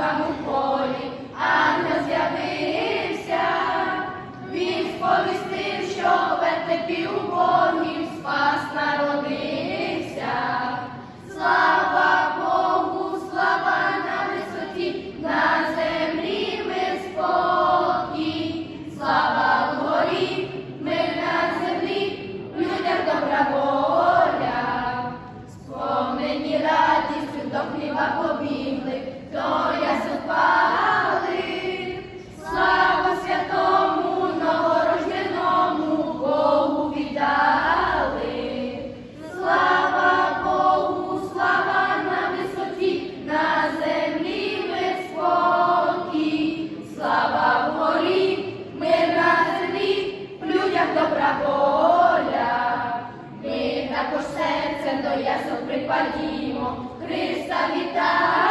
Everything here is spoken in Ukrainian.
там у полі, ангел з'явився, він сповістив, що в етепі у Богів спас народився. Слава Богу, слава на висоті, на землі ми спокій, слава горі, ми на землі, людям добра воля, сповнені радістю до хліба побігли. поясом припадімо, Христа вітаємо.